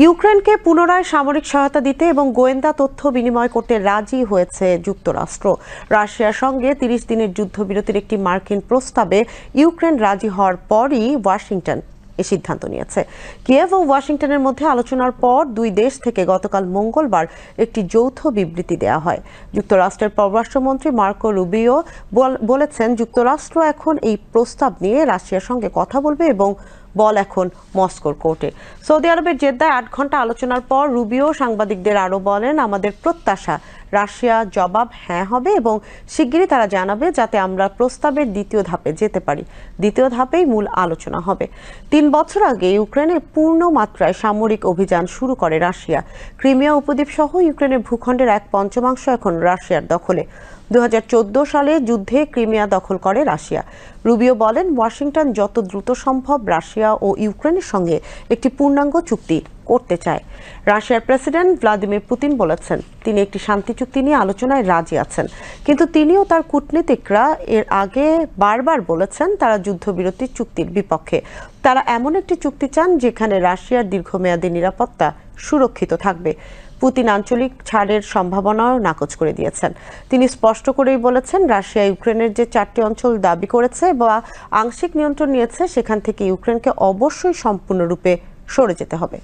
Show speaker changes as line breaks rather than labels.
ইউক্রেনকে পুনরায় সামরিক সহায়তা দিতে এবং গোয়েন্দা তথ্য বিনিময় করতে রাজি হয়েছে যুক্তরাষ্ট্র। রাশিয়ার সঙ্গে তিরিশ দিনের যুদ্ধবিরতির একটি মার্কিন প্রস্তাবে ইউক্রেন রাজি হওয়ার পরই ওয়াশিংটন এ সিদ্ধান্ত নিয়েছে। কিয়েভ ও ওয়াশিংটনের মধ্যে আলোচনার পর দুই দেশ থেকে গতকাল মঙ্গলবার একটি যৌথ বিবৃতি দেওয়া হয়। যুক্তরাষ্ট্রের পররাষ্ট্রমন্ত্রী মার্কো রুবিও বল- বলেছেন, যুক্তরাষ্ট্র এখন এই প্রস্তাব নিয়ে রাশিয়ার সঙ্গে কথা বলবে এবং বল এখন মস্কোর কোর্টে। সৌদি আরবের জেদ্দায় আট ঘণ্টা আলোচনার পর রুবিও সাংবাদিকদের আরও বলেন, আমাদের প্রত্যাশা রাশিয়া জবাব হ্যাঁ হবে এবং শিগগিরই তারা জানাবে যাতে আমরা প্রস্তাবের দ্বিতীয় ধাপে যেতে পারি। দ্বিতীয় ধাপেই মূল আলোচনা হবে। তিন বছর আগে ইউক্রেনে পূর্ণ মাত্রায় সামরিক অভিযান শুরু করে রাশিয়া। ক্রিমিয়া উপদ্বীপ সহ ইউক্রেনের ভূখণ্ডের এক পঞ্চমাংশ এখন রাশিয়ার দখলে। দুই হাজার চোদ্দ সালে যুদ্ধে ক্রিমিয়া দখল করে রাশিয়া। রুবিও বলেন, ওয়াশিংটন যত দ্রুত সম্ভব রাশিয়া ও ইউক্রেনের সঙ্গে একটি পূর্ণাঙ্গ চুক্তি করতে চায়। রাশিয়ার প্রেসিডেন্ট ভ্লাদিমির পুতিন বলেছেন, তিনি একটি শান্তি চুক্তি নিয়ে আলোচনায় রাজি আছেন। কিন্তু তিনিও তার কূটনীতিকরা এর আগে বারবার বলেছেন তারা যুদ্ধবিরতি চুক্তির বিপক্ষে। তারা এমন একটি চুক্তি চান যেখানে রাশিয়ার দীর্ঘমেয়াদী নিরাপত্তা সুরক্ষিত থাকবে। পুতিন আঞ্চলিক ছাড়ের সম্ভাবনাও নাকচ করে দিয়েছেন। তিনি স্পষ্ট করেই বলেছেন, রাশিয়া ইউক্রেনের যে চারটি অঞ্চল দাবি করেছে বা আংশিক নিয়ন্ত্রণ নিয়েছে, সেখান থেকে ইউক্রেনকে অবশ্যই সম্পূর্ণরূপে সরে যেতে হবে।